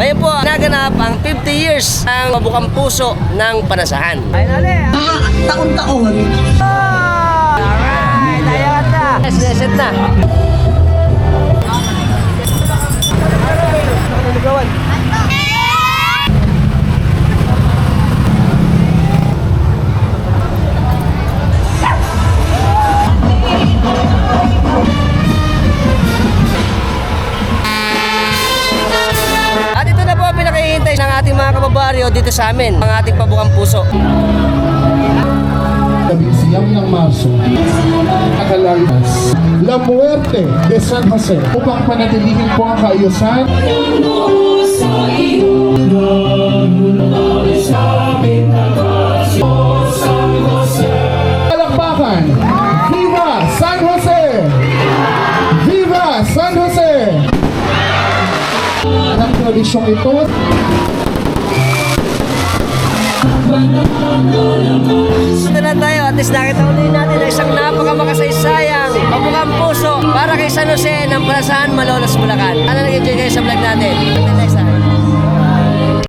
Ngayon po, naganap ang 50 years ng mabukang puso ng panasahan. Ay, nali! Ah, taon-taon. Alright, ayan na. Yes, reset na. Pinakahihintay ng ating mga kababaryo dito sa amin, ang ating pabukang puso. Siyam ng Marso, Nakalalas, La Muerte de San Jose upang panatilihin po ang kaayusan Palakpakan! Viva San Jose! Viva San Jose! Ang tradisyong ito Sunod na tayo, at least nakita ulit natin na isang napakamakasayang pabukang puso para kay San Jose ng Palasahan, Malolos, Bulacan. Sana nag-enjoy kayo sa vlog natin.